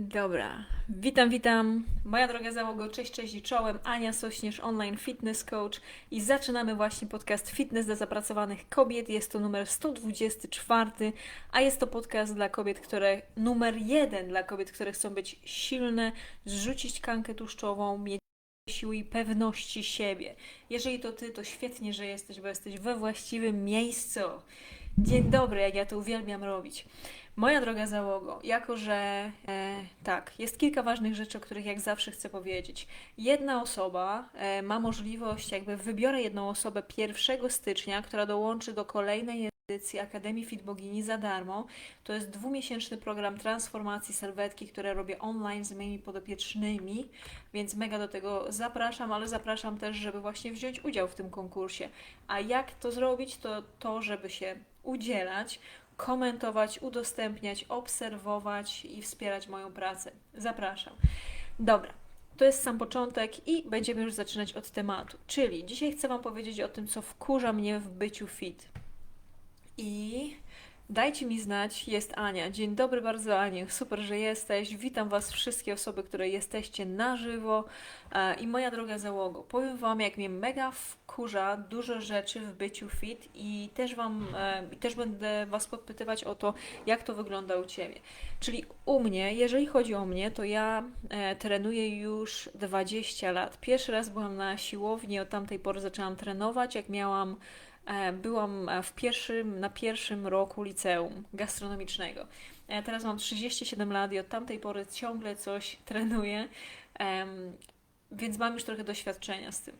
Dobra, witam, witam. Moja droga załogo, cześć, cześć i czołem. Ania Sośnierz, online fitness coach i zaczynamy właśnie podcast Fitness dla zapracowanych kobiet. Jest to numer 124, a jest to podcast dla kobiet, które numer jeden dla kobiet, które chcą być silne, zrzucić tkankę tłuszczową, mieć siły i pewności siebie. Jeżeli to ty, to świetnie, że jesteś, bo jesteś we właściwym miejscu. Dzień dobry, jak ja to uwielbiam robić. Moja droga załogo, jako że e, tak, jest kilka ważnych rzeczy, o których jak zawsze chcę powiedzieć. Jedna osoba e, ma możliwość, jakby wybiorę jedną osobę 1 stycznia, która dołączy do kolejnej edycji Akademii Fit Bogini za darmo. To jest dwumiesięczny program transformacji serwetki, które robię online z moimi podopiecznymi, więc mega do tego zapraszam, ale zapraszam też, żeby właśnie wziąć udział w tym konkursie. A jak to zrobić? To to, żeby się udzielać, komentować, udostępniać, obserwować i wspierać moją pracę. Zapraszam. Dobra. To jest sam początek i będziemy już zaczynać od tematu. Czyli dzisiaj chcę Wam powiedzieć o tym, co wkurza mnie w byciu fit. I dajcie mi znać, jest Ania. Dzień dobry bardzo, Aniu. Super, że jesteś. Witam Was wszystkie osoby, które jesteście na żywo. E, I moja droga załogo, powiem Wam, jak mnie mega wkurza dużo rzeczy w byciu fit i też Wam, e, też będę Was podpytywać o to, jak to wygląda u Ciebie. Czyli u mnie, jeżeli chodzi o mnie, to ja e, trenuję już 20 lat. Pierwszy raz byłam na siłowni, od tamtej pory zaczęłam trenować, jak miałam byłam e, w pierwszym, na pierwszym roku liceum gastronomicznego. E, teraz mam 37 lat i od tamtej pory ciągle coś trenuję, więc mam już trochę doświadczenia z tym.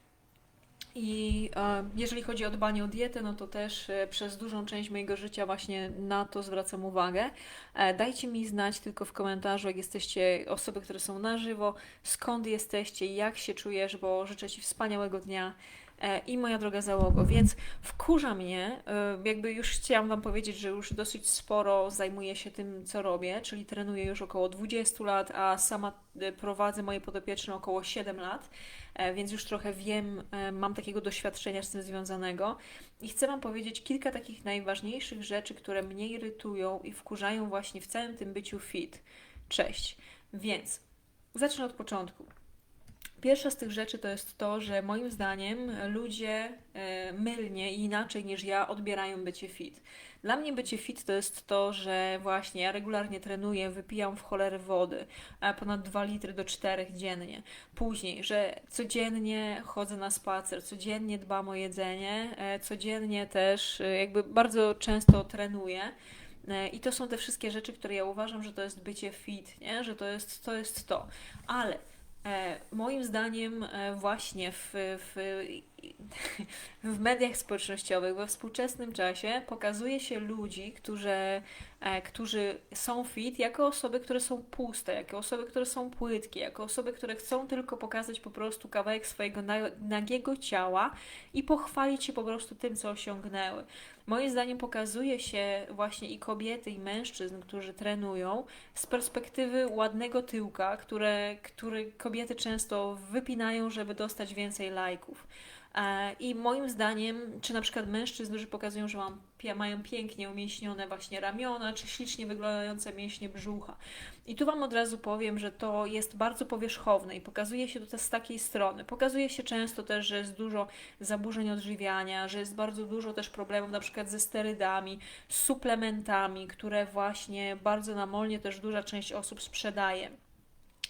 I jeżeli chodzi o dbanie o dietę, no to też przez dużą część mojego życia właśnie na to zwracam uwagę. Dajcie mi znać tylko w komentarzu, jak jesteście osoby, które są na żywo, skąd jesteście, jak się czujesz, bo życzę Ci wspaniałego dnia E, i moja droga załogo, więc wkurza mnie, e, jakby już chciałam Wam powiedzieć, że już dosyć sporo zajmuję się tym, co robię, czyli trenuję już około 20 lat, a sama e, prowadzę moje podopieczne około 7 lat, więc już trochę wiem, mam takiego doświadczenia z tym związanego i chcę Wam powiedzieć kilka takich najważniejszych rzeczy, które mnie irytują i wkurzają właśnie w całym tym byciu fit. Cześć. Więc zacznę od początku. Pierwsza z tych rzeczy to jest to, że moim zdaniem ludzie e, mylnie i inaczej niż ja odbierają bycie fit. Dla mnie bycie fit to jest to, że właśnie ja regularnie trenuję, wypijam w cholerę wody, ponad 2 litry do 4 dziennie. Później, że codziennie chodzę na spacer, codziennie dbam o jedzenie, e, codziennie też e, jakby bardzo często trenuję. I to są te wszystkie rzeczy, które ja uważam, że to jest bycie fit, nie? że to jest to. Jest to. Ale moim zdaniem e, właśnie w, w, w mediach społecznościowych we współczesnym czasie pokazuje się ludzi, którzy, e, którzy są fit, jako osoby, które są puste, jako osoby, które są płytkie, jako osoby, które chcą tylko pokazać po prostu kawałek swojego nagiego ciała i pochwalić się po prostu tym, co osiągnęły. Moim zdaniem pokazuje się właśnie i kobiety, i mężczyzn, którzy trenują z perspektywy ładnego tyłka, które, które kobiety często wypinają, żeby dostać więcej lajków. E, I moim zdaniem, czy na przykład mężczyzn, którzy pokazują, że mam, mają pięknie umieśnione właśnie ramiona, czy ślicznie wyglądające mięśnie brzucha. I tu Wam od razu powiem, że to jest bardzo powierzchowne i pokazuje się to z takiej strony. Pokazuje się często też, że jest dużo zaburzeń odżywiania, że jest bardzo dużo też problemów na przykład ze sterydami, suplementami, które właśnie bardzo namolnie też duża część osób sprzedaje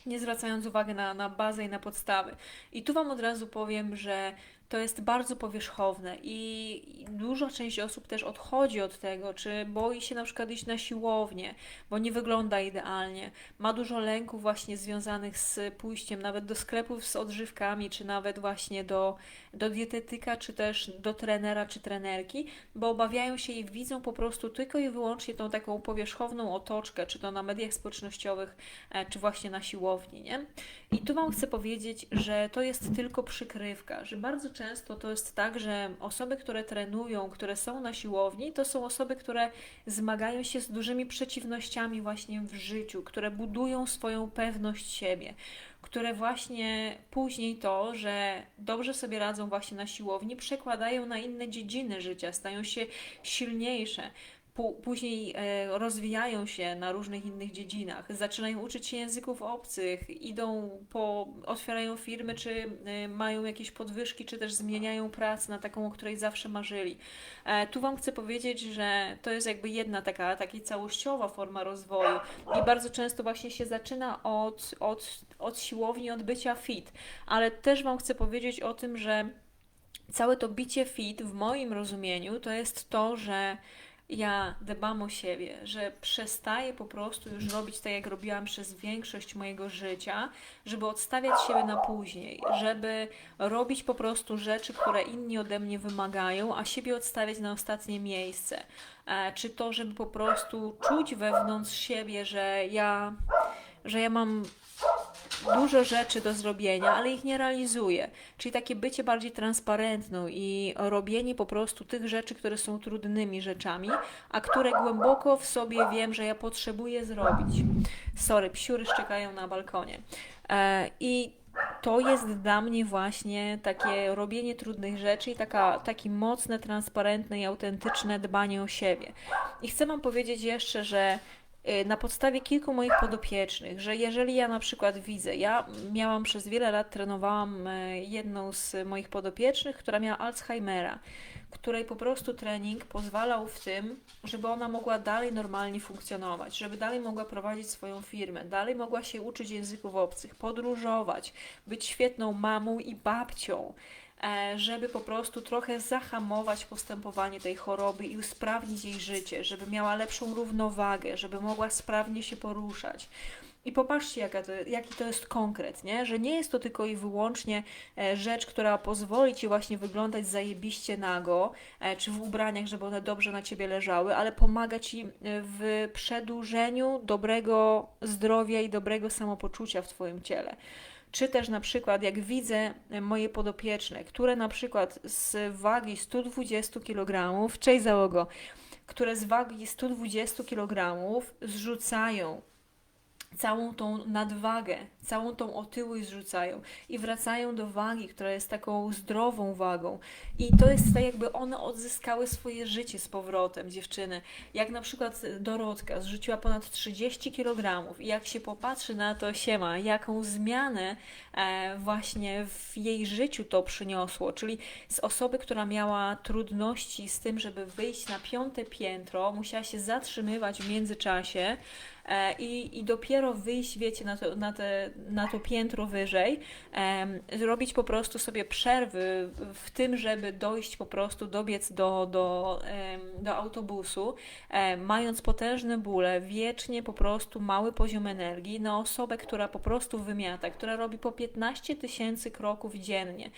nie zwracając uwagi na, na bazę i na podstawy. I tu Wam od razu powiem, że to jest bardzo powierzchowne i duża część osób też odchodzi od tego, czy boi się na przykład iść na siłownię, bo nie wygląda idealnie. Ma dużo lęków właśnie związanych z pójściem nawet do sklepów z odżywkami, czy nawet właśnie do, do dietetyka, czy też do trenera, czy trenerki, bo obawiają się i widzą po prostu tylko i wyłącznie tą taką powierzchowną otoczkę, czy to na mediach społecznościowych, e, czy właśnie na siłowni, nie? I tu Wam chcę powiedzieć, że to jest tylko przykrywka, że bardzo często to jest tak, że osoby, które trenują, które są na siłowni, to są osoby, które zmagają się z dużymi przeciwnościami właśnie w życiu, które budują swoją pewność siebie, które właśnie później to, że dobrze sobie radzą właśnie na siłowni, przekładają na inne dziedziny życia, stają się silniejsze później e, rozwijają się na różnych innych dziedzinach, zaczynają uczyć się języków obcych, idą po, otwierają firmy, czy e, mają jakieś podwyżki, czy też zmieniają pracę na taką, o której zawsze marzyli. E, tu Wam chcę powiedzieć, że to jest jakby jedna taka, taka całościowa forma rozwoju i bardzo często właśnie się zaczyna od, od, od siłowni, od bycia fit, ale też Wam chcę powiedzieć o tym, że całe to bicie fit w moim rozumieniu to jest to, że ja dbam o siebie, że przestaję po prostu już robić tak, jak robiłam przez większość mojego życia, żeby odstawiać siebie na później, żeby robić po prostu rzeczy, które inni ode mnie wymagają, a siebie odstawiać na ostatnie miejsce. E, czy to, żeby po prostu czuć wewnątrz siebie, że ja, że ja mam dużo rzeczy do zrobienia, ale ich nie realizuję. Czyli takie bycie bardziej transparentną i robienie po prostu tych rzeczy, które są trudnymi rzeczami, a które głęboko w sobie wiem, że ja potrzebuję zrobić. Sorry, psiury szczekają na balkonie. E, I to jest dla mnie właśnie takie robienie trudnych rzeczy i taka, takie mocne, transparentne i autentyczne dbanie o siebie. I chcę Wam powiedzieć jeszcze, że na podstawie kilku moich podopiecznych, że jeżeli ja na przykład widzę, ja miałam przez wiele lat, trenowałam y, jedną z moich podopiecznych, która miała Alzheimera, której po prostu trening pozwalał w tym, żeby ona mogła dalej normalnie funkcjonować, żeby dalej mogła prowadzić swoją firmę, dalej mogła się uczyć języków obcych, podróżować, być świetną mamą i babcią. E, żeby po prostu trochę zahamować postępowanie tej choroby i usprawnić jej życie, żeby miała lepszą równowagę, żeby mogła sprawnie się poruszać. I popatrzcie, jaka to, jaki to jest konkret, nie? że nie jest to tylko i wyłącznie e, rzecz, która pozwoli ci właśnie wyglądać zajebiście nago, e, czy w ubraniach, żeby one dobrze na ciebie leżały, ale pomaga ci w przedłużeniu dobrego zdrowia i dobrego samopoczucia w twoim ciele. Czy też na przykład, jak widzę moje podopieczne, które na przykład z wagi 120 kg, cześć załogo, które z wagi 120 kg zrzucają całą tą nadwagę, całą tą otyłość zrzucają i wracają do wagi, która jest taką zdrową wagą. I to jest tak, jakby one odzyskały swoje życie z powrotem, dziewczyny. Jak na przykład Dorotka zrzuciła ponad 30 kg i jak się popatrzy na to, siema, jaką zmianę e, właśnie w jej życiu to przyniosło, czyli z osoby, która miała trudności z tym, żeby wyjść na piąte piętro, musiała się zatrzymywać w międzyczasie, i, i dopiero wyjść, wiecie, na to, na, te, na to piętro wyżej, zrobić po prostu sobie przerwy w tym, żeby dojść po prostu, dobiec do, do, do autobusu, mając potężne bóle, wiecznie po prostu mały poziom energii na osobę, która po prostu wymiata, która robi po 15 tysięcy kroków dziennie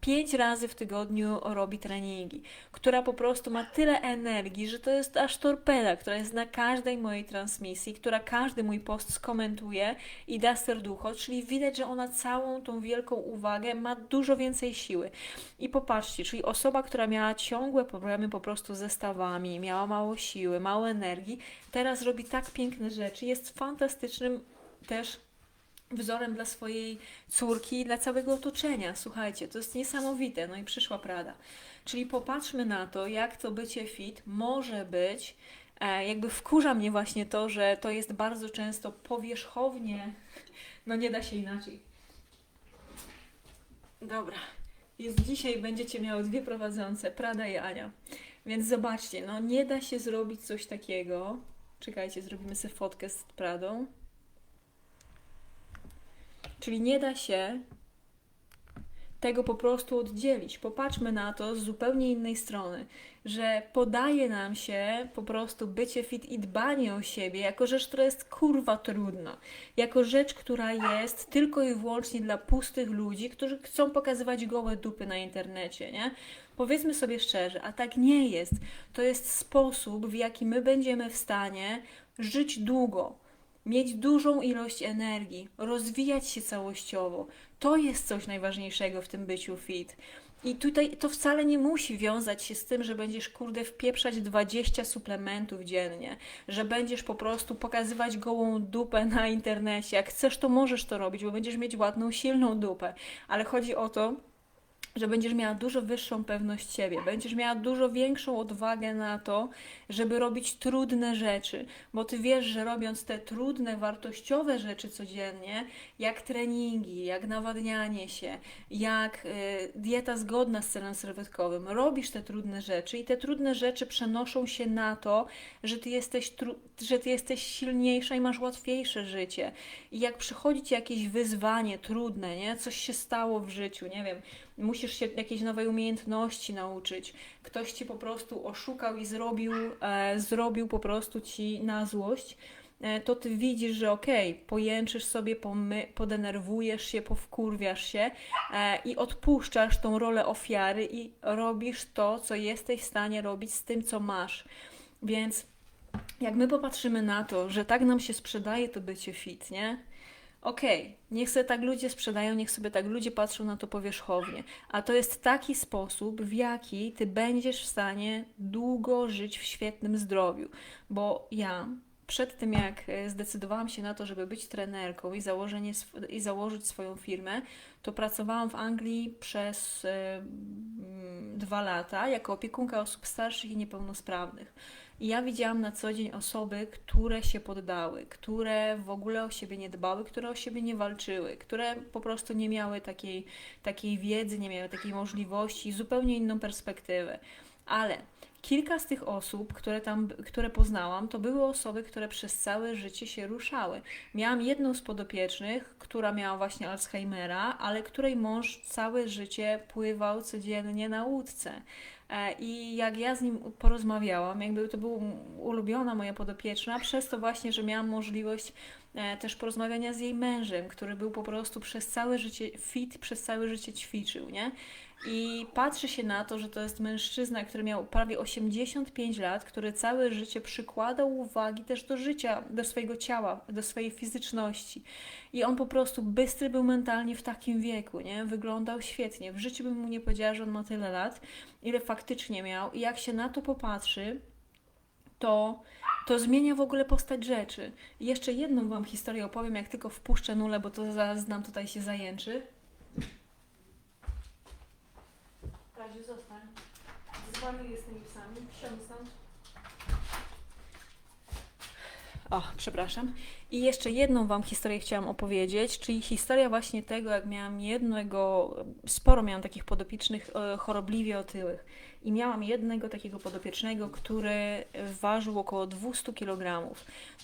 pięć razy w tygodniu robi treningi, która po prostu ma tyle energii, że to jest aż torpeda, która jest na każdej mojej transmisji, która każdy mój post skomentuje i da serducho, czyli widać, że ona całą tą wielką uwagę ma dużo więcej siły. I popatrzcie, czyli osoba, która miała ciągłe problemy po prostu ze stawami, miała mało siły, mało energii, teraz robi tak piękne rzeczy, jest fantastycznym też wzorem dla swojej córki i dla całego otoczenia. Słuchajcie, to jest niesamowite. No i przyszła Prada. Czyli popatrzmy na to, jak to bycie fit może być. E, jakby wkurza mnie właśnie to, że to jest bardzo często powierzchownie. No nie da się inaczej. Dobra. Jest dzisiaj, będziecie miały dwie prowadzące, Prada i Ania. Więc zobaczcie, no nie da się zrobić coś takiego. Czekajcie, zrobimy sobie fotkę z Pradą. Czyli nie da się tego po prostu oddzielić. Popatrzmy na to z zupełnie innej strony, że podaje nam się po prostu bycie fit i dbanie o siebie jako rzecz, która jest kurwa trudna, jako rzecz, która jest tylko i wyłącznie dla pustych ludzi, którzy chcą pokazywać gołe dupy na internecie, nie? Powiedzmy sobie szczerze, a tak nie jest. To jest sposób, w jaki my będziemy w stanie żyć długo mieć dużą ilość energii, rozwijać się całościowo. To jest coś najważniejszego w tym byciu fit. I tutaj to wcale nie musi wiązać się z tym, że będziesz kurde wpieprzać 20 suplementów dziennie, że będziesz po prostu pokazywać gołą dupę na internecie. Jak chcesz, to możesz to robić, bo będziesz mieć ładną, silną dupę. Ale chodzi o to, że będziesz miała dużo wyższą pewność siebie, będziesz miała dużo większą odwagę na to, żeby robić trudne rzeczy, bo ty wiesz, że robiąc te trudne, wartościowe rzeczy codziennie, jak treningi, jak nawadnianie się, jak y, dieta zgodna z celem sylwetkowym, robisz te trudne rzeczy i te trudne rzeczy przenoszą się na to, że ty jesteś, że ty jesteś silniejsza i masz łatwiejsze życie. I jak przychodzi ci jakieś wyzwanie trudne, nie? coś się stało w życiu, nie wiem, musisz się jakiejś nowej umiejętności nauczyć. Ktoś ci po prostu oszukał i zrobił, e, zrobił po prostu ci na złość, e, to ty widzisz, że okej, okay, pojęczysz sobie, pomy, podenerwujesz się, powkurwiasz się e, i odpuszczasz tą rolę ofiary i robisz to, co jesteś w stanie robić z tym, co masz. Więc jak my popatrzymy na to, że tak nam się sprzedaje to bycie fit, nie? Okej, okay, niech sobie tak ludzie sprzedają, niech sobie tak ludzie patrzą na to powierzchownie, a to jest taki sposób, w jaki ty będziesz w stanie długo żyć w świetnym zdrowiu, bo ja przed tym, jak e, zdecydowałam się na to, żeby być trenerką i, założenie, i założyć swoją firmę, to pracowałam w Anglii przez y, dwa lata jako opiekunka osób starszych i niepełnosprawnych. I ja widziałam na co dzień osoby, które się poddały, które w ogóle o siebie nie dbały, które o siebie nie walczyły, które po prostu nie miały takiej, takiej wiedzy, nie miały takiej możliwości, zupełnie inną perspektywę. Ale kilka z tych osób, które tam, które poznałam, to były osoby, które przez całe życie się ruszały. Miałam jedną z podopiecznych, która miała właśnie Alzheimera, ale której mąż całe życie pływał codziennie na łódce. E, I jak ja z nim porozmawiałam, jakby to była ulubiona moja podopieczna, przez to właśnie, że miałam możliwość też porozmawiania z jej mężem, który był po prostu przez całe życie fit, przez całe życie ćwiczył, nie? I patrzy się na to, że to jest mężczyzna, który miał prawie 85 lat, który całe życie przykładał uwagi też do życia, do swojego ciała, do swojej fizyczności. I on po prostu bystry był mentalnie w takim wieku, nie? Wyglądał świetnie. W życiu bym mu nie powiedziała, że on ma tyle lat, ile faktycznie miał. I jak się na to popatrzy, to, to zmienia w ogóle postać rzeczy. I jeszcze jedną Wam historię opowiem, jak tylko wpuszczę nulę, bo to zaraz nam tutaj się zajęczy. Razie zostań. Z tymi psami. Wsiądź O, przepraszam. I jeszcze jedną Wam historię chciałam opowiedzieć, czyli historia właśnie tego, jak miałam jednego, sporo miałam takich podopiecznych e, chorobliwie otyłych. I miałam jednego takiego podopiecznego, który ważył około 200 kg.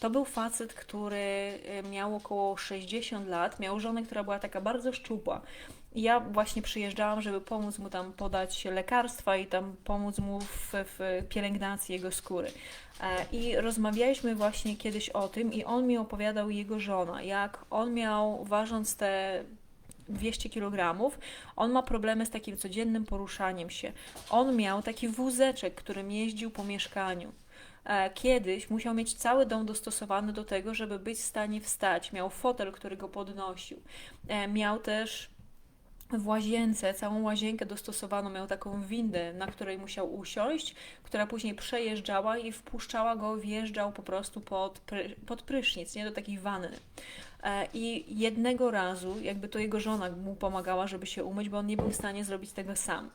To był facet, który e, miał około 60 lat, miał żonę, która była taka bardzo szczupła. Ja właśnie przyjeżdżałam, żeby pomóc mu tam podać lekarstwa i tam pomóc mu w, w pielęgnacji jego skóry. E, I rozmawialiśmy właśnie kiedyś o tym i on mi opowiadał jego żona, jak on miał, ważąc te 200 kg, on ma problemy z takim codziennym poruszaniem się. On miał taki wózeczek, którym jeździł po mieszkaniu. E, kiedyś musiał mieć cały dom dostosowany do tego, żeby być w stanie wstać. Miał fotel, który go podnosił. E, miał też w łazience, całą łazienkę dostosowaną, miał taką windę, na której musiał usiąść, która później przejeżdżała i wpuszczała go, wjeżdżał po prostu pod, pry, pod prysznic, nie do takiej wanny. E, I jednego razu, jakby to jego żona mu pomagała, żeby się umyć, bo on nie był w stanie zrobić tego sam.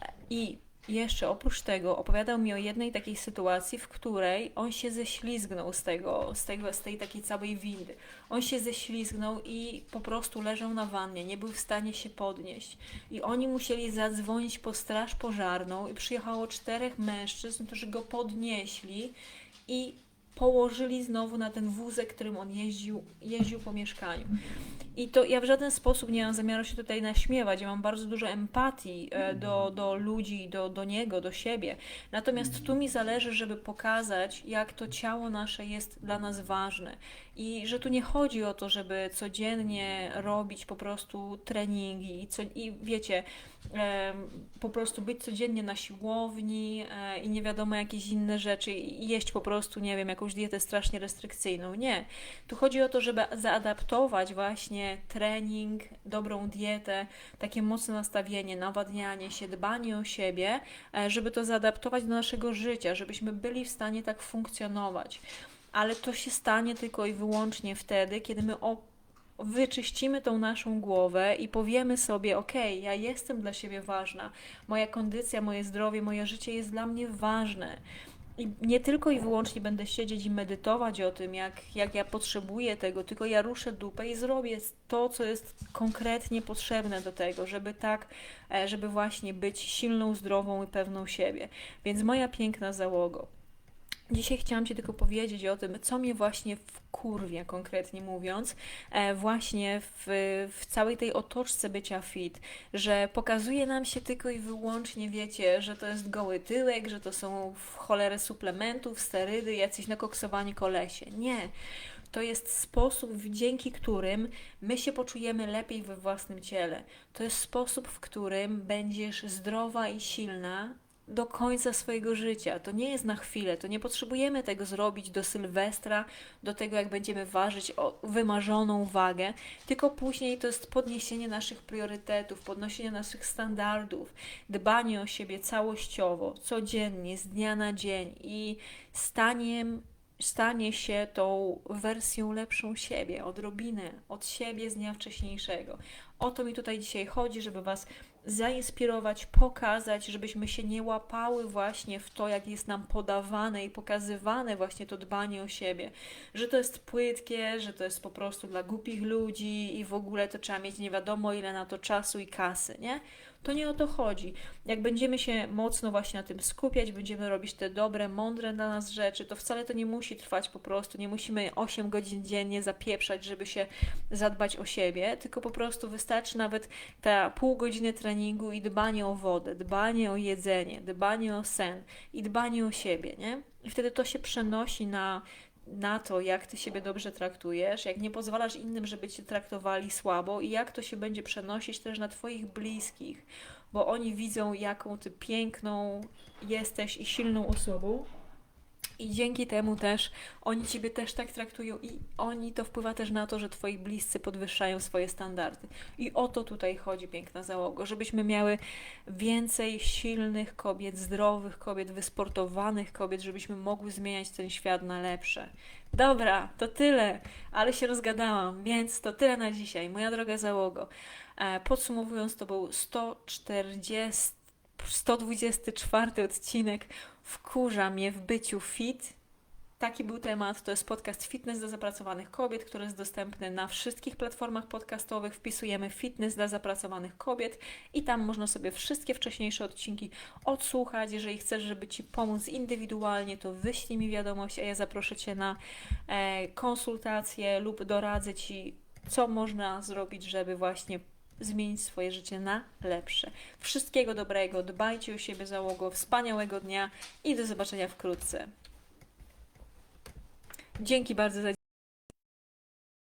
E, Jeszcze oprócz tego opowiadał mi o jednej takiej sytuacji, w której on się ześlizgnął z tego, z tego, z tej takiej całej windy. On się ześlizgnął i po prostu leżał na wannie, nie był w stanie się podnieść. I oni musieli zadzwonić po straż pożarną i przyjechało czterech mężczyzn, którzy go podnieśli i położyli znowu na ten wózek, którym on jeździł, jeździł po mieszkaniu. I to ja w żaden sposób nie mam zamiaru się tutaj naśmiewać. Ja mam bardzo dużo empatii e, do, do ludzi, do, do niego, do siebie. Natomiast tu mi zależy, żeby pokazać, jak to ciało nasze jest dla nas ważne. I że tu nie chodzi o to, żeby codziennie robić po prostu treningi i, co, i wiecie, e, po prostu być codziennie na siłowni e, i nie wiadomo jakieś inne rzeczy i jeść po prostu, nie wiem, jakąś dietę strasznie restrykcyjną. Nie. Tu chodzi o to, żeby zaadaptować właśnie trening, dobrą dietę, takie mocne nastawienie, nawadnianie się, dbanie o siebie, e, żeby to zaadaptować do naszego życia, żebyśmy byli w stanie tak funkcjonować ale to się stanie tylko i wyłącznie wtedy, kiedy my wyczyścimy tą naszą głowę i powiemy sobie: OK, ja jestem dla siebie ważna, moja kondycja, moje zdrowie, moje życie jest dla mnie ważne. I nie tylko i wyłącznie będę siedzieć i medytować o tym, jak, jak ja potrzebuję tego, tylko ja ruszę dupę i zrobię to, co jest konkretnie potrzebne do tego, żeby tak, e, żeby właśnie być silną, zdrową i pewną siebie. Więc moja piękna załogo. Dzisiaj chciałam Ci tylko powiedzieć o tym, co mnie właśnie wkurwia, konkretnie mówiąc, e, właśnie w, w całej tej otoczce bycia fit, że pokazuje nam się tylko i wyłącznie, wiecie, że to jest goły tyłek, że to są w cholerę suplementów, sterydy, jacyś nakoksowani kolesie. Nie. To jest sposób, dzięki którym my się poczujemy lepiej we własnym ciele. To jest sposób, w którym będziesz zdrowa i silna, do końca swojego życia. To nie jest na chwilę, to nie potrzebujemy tego zrobić do Sylwestra, do tego jak będziemy ważyć o wymarzoną wagę, tylko później to jest podniesienie naszych priorytetów, podnoszenie naszych standardów, dbanie o siebie całościowo, codziennie, z dnia na dzień i staniem stanie się tą wersją lepszą siebie, odrobinę od siebie z dnia wcześniejszego. O to mi tutaj dzisiaj chodzi, żeby Was zainspirować, pokazać, żebyśmy się nie łapały właśnie w to, jak jest nam podawane i pokazywane właśnie to dbanie o siebie, że to jest płytkie, że to jest po prostu dla głupich ludzi i w ogóle to trzeba mieć nie wiadomo ile na to czasu i kasy, nie? To nie o to chodzi. Jak będziemy się mocno właśnie na tym skupiać, będziemy robić te dobre, mądre dla nas rzeczy, to wcale to nie musi trwać po prostu. Nie musimy 8 godzin dziennie zapieprzać, żeby się zadbać o siebie, tylko po prostu wystarczy nawet ta pół godziny treningu i dbanie o wodę, dbanie o jedzenie, dbanie o sen i dbanie o siebie, nie? I wtedy to się przenosi na na to, jak ty siebie dobrze traktujesz, jak nie pozwalasz innym, żeby cię traktowali słabo i jak to się będzie przenosić też na twoich bliskich, bo oni widzą, jaką ty piękną jesteś i silną osobą. I dzięki temu też oni ciebie też tak traktują i oni to wpływa też na to, że twoi bliscy podwyższają swoje standardy. I o to tutaj chodzi, piękna załoga, żebyśmy miały więcej silnych kobiet, zdrowych kobiet, wysportowanych kobiet, żebyśmy mogły zmieniać ten świat na lepsze. Dobra, to tyle, ale się rozgadałam, więc to tyle na dzisiaj, moja droga załogo. E, podsumowując, to był 140, 124 odcinek wkurza mnie w byciu fit. Taki był temat. To jest podcast Fitness dla zapracowanych kobiet, który jest dostępny na wszystkich platformach podcastowych. Wpisujemy Fitness dla zapracowanych kobiet i tam można sobie wszystkie wcześniejsze odcinki odsłuchać. Jeżeli chcesz, żeby Ci pomóc indywidualnie, to wyślij mi wiadomość, a ja zaproszę Cię na e, konsultację lub doradzę Ci, co można zrobić, żeby właśnie zmienić swoje życie na lepsze. Wszystkiego dobrego, dbajcie o siebie załogo, wspaniałego dnia i do zobaczenia wkrótce. Dzięki bardzo za